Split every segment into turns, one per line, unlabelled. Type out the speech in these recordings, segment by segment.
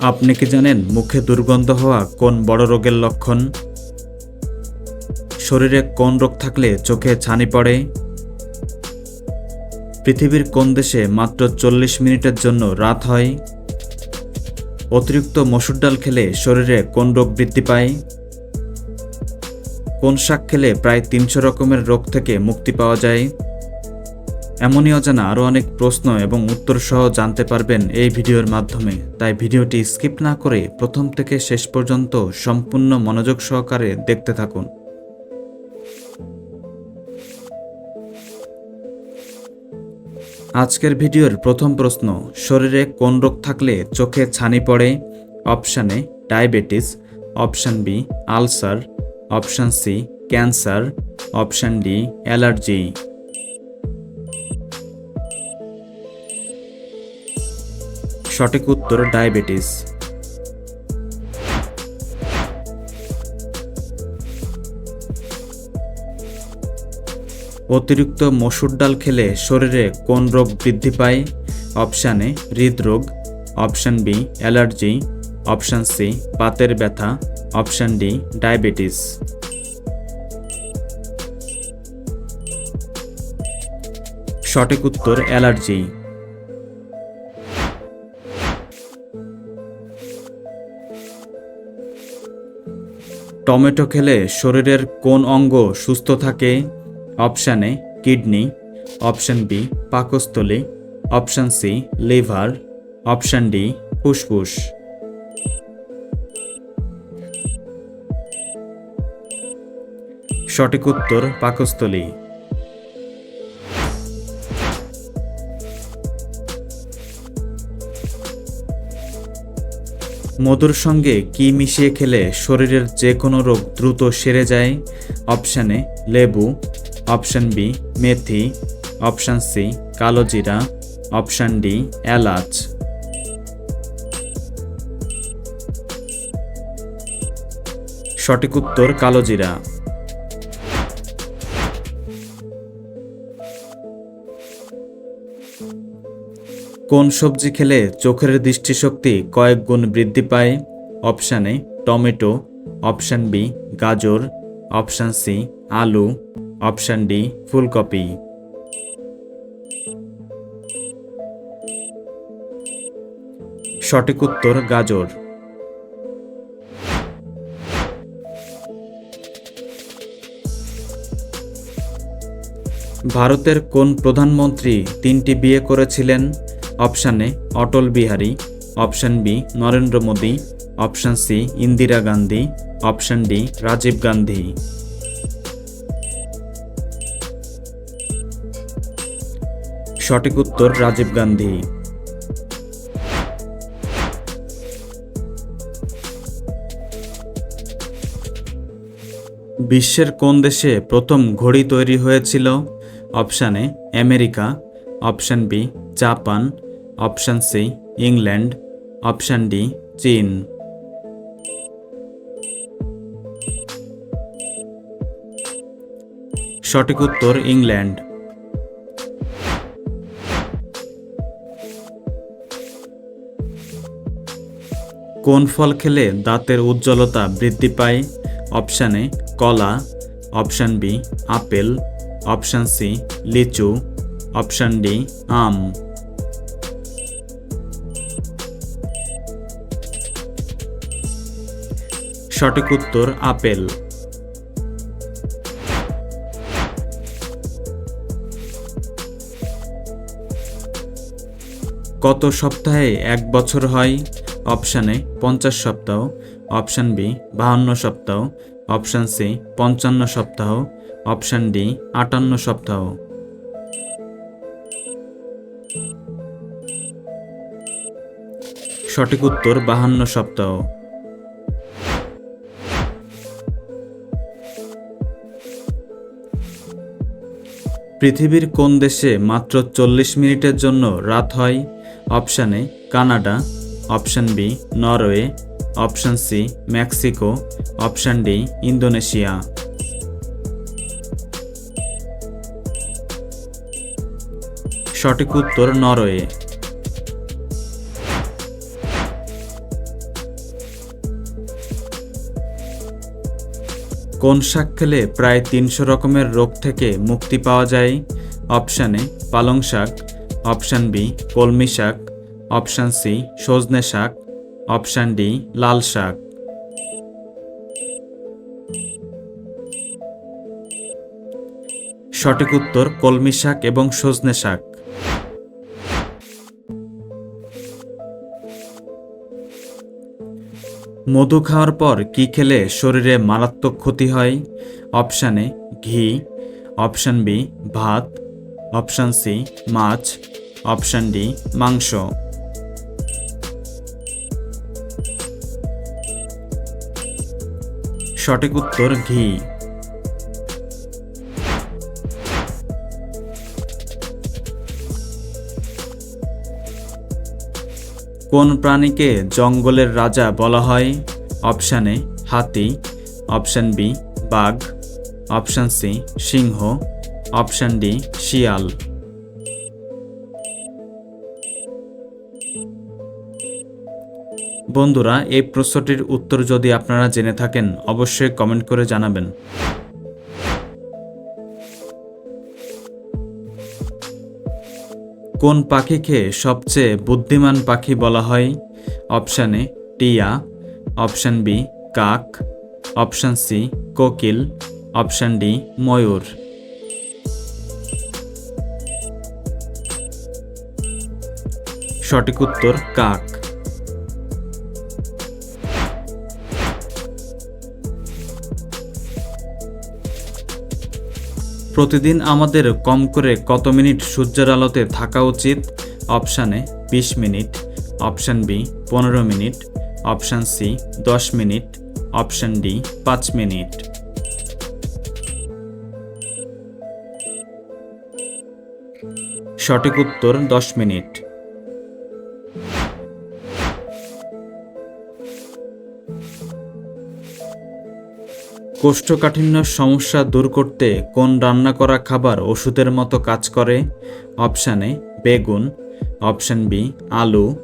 আপনি কি জানেন মুখে দুর্গন্ধ হওয়া কোন বড় রোগের লক্ষণ? শরীরে কোন রোগ থাকলে চোখে ছানি পড়ে? পৃথিবীর কোন দেশে মাত্র চল্লিশ মিনিটের জন্য রাত হয়? অতিরিক্ত মসুর ডাল খেলে শরীরে কোন রোগ বৃদ্ধি পায়? কোন শাক খেলে প্রায় তিনশো রকমের রোগ থেকে মুক্তি পাওয়া যায়? এমনই অজানা আরও অনেক প্রশ্ন এবং উত্তর সহ জানতে পারবেন এই ভিডিওর মাধ্যমে। তাই ভিডিওটি স্কিপ না করে প্রথম থেকে শেষ পর্যন্ত সম্পূর্ণ মনোযোগ সহকারে দেখতে থাকুন। আজকের ভিডিওর প্রথম প্রশ্ন, শরীরে কোন রোগ থাকলে চোখে ছানি পড়ে? Option A, diabetes. Option B, ulcer. Option C, cancer. Option D, allergy. সঠিক উত্তর ডায়াবেটিস। অতিরিক্ত মসুর ডাল খেলে শরীরে কোন রোগ বৃদ্ধি পায়? অপশান এ, হৃদরোগ। Option B, allergy. Option C, পাতের ব্যথা। Option D, diabetes. সঠিক উত্তর, অ্যালার্জি। টমেটো খেলে শরীরের কোন অঙ্গ সুস্থ থাকে? Option A, kidney. Option B, পাকস্থলী। Option C, liver. Option D, ফুসফুস। সঠিক উত্তর পাকস্থলী। মধুর সঙ্গে কি মিশিয়ে খেলে শরীরের যে কোনো রোগ দ্রুত সেরে যায়? অপশান এ, লেবু। অপশান বি, মেথি। অপশান সি, কালো জিরা। অপশান ডি, এলাচ। সঠিক উত্তর কালো কোন সবজি খেলে চোখের দৃষ্টিশক্তি কয়েক গুণ বৃদ্ধি পায়? Option A, tomato. Option B, গাজর। অপশান সি, আলু। অপশান ডি, ফুলকপি। সঠিক উত্তর, গাজর। ভারতের কোন প্রধানমন্ত্রী তিনটি বিয়ে করেছিলেন? Option A Atal Bihari, option B Narendra Modi, option C Indira Gandhi, option D Rajiv Gandhi. সঠিক উত্তর রাজীব গান্ধী। বিশ্বের কোন দেশে প্রথম ঘড়ি তৈরি হয়েছিল? Option America, option B Japan option C, England. Option D, চীন। সঠিক উত্তর, ইংল্যান্ড। কোন ফল খেলে দাঁতের উজ্জ্বলতা বৃদ্ধি পায়? অপশান কলা। Option B, apple. Option C, লিচু। অপশান ডি, আম। সঠিক উত্তর আপেল। কত সপ্তাহে এক বছর হয়? অপশানে পঞ্চাশ সপ্তাহ। অপশান বি, বাহান্ন সপ্তাহ। অপশান সি, পঞ্চান্ন সপ্তাহ। অপশান ডি, আটান্ন সপ্তাহ। সঠিক উত্তর, বাহান্ন সপ্তাহ। পৃথিবীর কোন দেশে মাত্র চল্লিশ মিনিটের জন্য রাত হয়? Option A, Canada. Option B, Norway. Option C, Mexico. Option D, Indonesia. সঠিক উত্তর নরওয়ে। কোন শাক খেলে প্রায় তিনশো রকমের রোগ থেকে মুক্তি পাওয়া যায়? অপশান পালং শাক। অপশান বি, কলমি শাক। অপশান সি, সজনে শাক। অপশান ডি, লাল শাক। সঠিক উত্তর কলমি শাক এবং সজনে শাক। মধু খাওয়ার পর কি খেলে শরীরে মারাত্মক ক্ষতি হয়? অপশান এ ঘি। অপশান বি ভাত। অপশান সি মাছ। অপশান ডি মাংস। সঠিক উত্তর ঘি। কোন প্রাণীকে জঙ্গলের রাজা বলা হয়? অপশান এ, হাতি। অপশান বি, বাঘ। অপশান সি, সিংহ। অপশান ডি, শিয়াল। বন্ধুরা, এই প্রশ্নটির উত্তর যদি আপনারা জেনে থাকেন, অবশ্যই কমেন্ট করে জানাবেন। কোন পাখিকে সবচেয়ে বুদ্ধিমান পাখি বলা হয়? অপশান এ, টিয়া। অপশান বি, কাক। অপশান সি, কোকিল। অপশান ডি, ময়ূর। সঠিক উত্তর, কাক। প্রতিদিন আমাদের কম করে কত মিনিট সূর্যের আলোতে থাকা উচিত? অপশান এ, বিশ মিনিট। অপশান বি, পনেরো মিনিট। অপশান সি, দশ মিনিট। অপশান ডি, পাঁচ মিনিট। সঠিক উত্তর, দশ মিনিট। কোষ্ঠকাঠিন্য সমস্যা দূর করতে কোন রান্না করা খাবার ওষুধের মতো কাজ করে? অপশান এ, বেগুন। অপশান বি, আলু।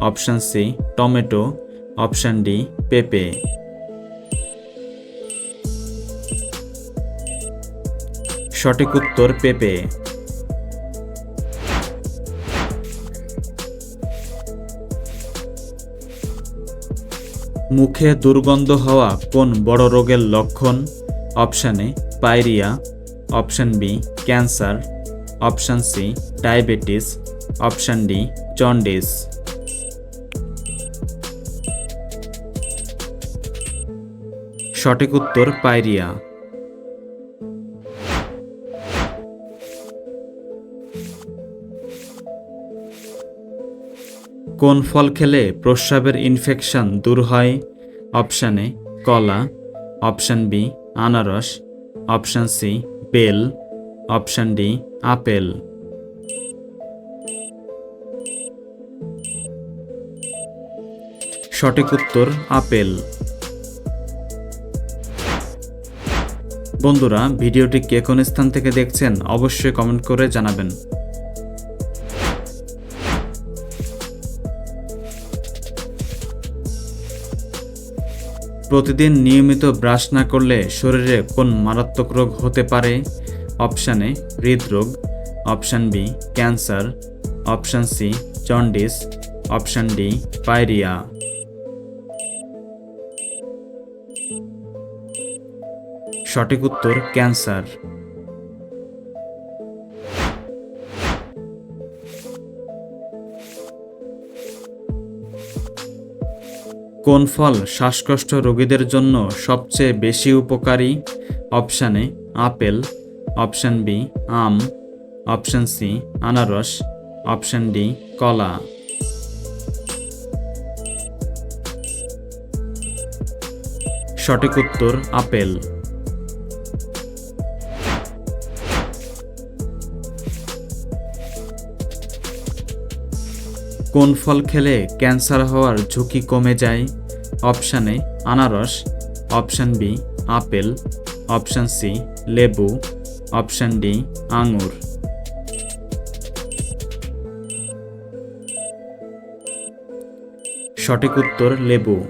Option C, tomato. Option D, পেঁপে। সঠিক উত্তর পেঁপে। মুখে দুর্গন্ধ হওয়া কোন বড় রোগের লক্ষণ? Option A pyorrhea option B, cancer. Option C, diabetes. Option D, jaundice. সঠিক উত্তর পায়রিয়া। কোন ফল খেলে প্রস্রাবের ইনফেকশন দূর হয়? অপশান এ কলা। অপশান বি আনারস। Option C bell. Option D apple. সঠিক উত্তর, আপেল। বন্ধুরা, ভিডিওটি কে কোন স্থান থেকে দেখছেন অবশ্যই কমেন্ট করে জানাবেন। প্রতিদিন নিয়মিত ব্রাশ না করলে শরীরে কোন মারাত্মক রোগ হতে পারে? অপশান এ, হৃদরোগ। Option B, cancer. Option C, jaundice. Option D pyorrhea সঠিক উত্তর, ক্যান্সার। কোন ফল শ্বাসকষ্ট রোগীদের জন্য সবচেয়ে বেশি উপকারী? Option A, apple. Option B, um. Option C, আনারস। অপশান ডি, কলা। সঠিক উত্তর, আপেল। কোন ফল খেলে ক্যান্সার হওয়ার ঝুঁকি কমে যায়? অপশান এ, আনারস। Option B, apple. Option C, লেবু। অপশান ডি, আঙুর। সঠিক উত্তর, লেবু।